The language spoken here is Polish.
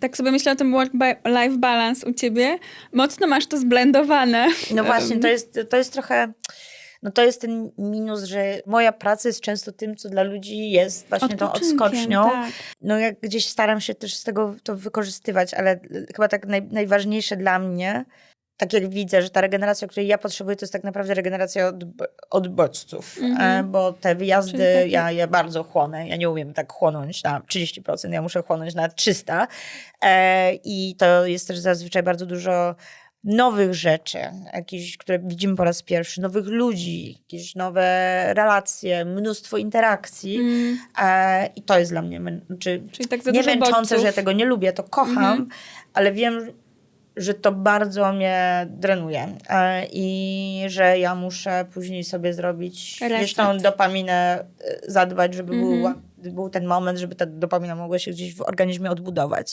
Tak sobie myślę o tym work-life balance u ciebie. Mocno masz to zblendowane. No właśnie, to jest, to jest trochę... No to jest ten minus, że moja praca jest często tym, co dla ludzi jest właśnie tą odskocznią. Tak. No ja gdzieś staram się też z tego to wykorzystywać, ale chyba tak naj, najważniejsze dla mnie, tak jak widzę, że ta regeneracja, której ja potrzebuję, to jest tak naprawdę regeneracja od, od bodźców, Mhm. e, bo te wyjazdy takie- ja, ja bardzo chłonę, ja nie umiem tak chłonąć na 30%, ja muszę chłonąć na 300 e, i to jest też zazwyczaj bardzo dużo nowych rzeczy, jakieś, które widzimy po raz pierwszy, nowych ludzi, jakieś nowe relacje, mnóstwo interakcji Mm, e, i to jest dla mnie, czy czyli tak za nie męczące, bodźców. że ja tego nie lubię, to kocham, Mhm. ale wiem, że to bardzo mnie drenuje e, i że ja muszę później sobie zrobić Reset. gdzieś tą dopaminę e, zadbać, żeby Mhm. była, był ten moment, żeby ta dopamina mogła się gdzieś w organizmie odbudować.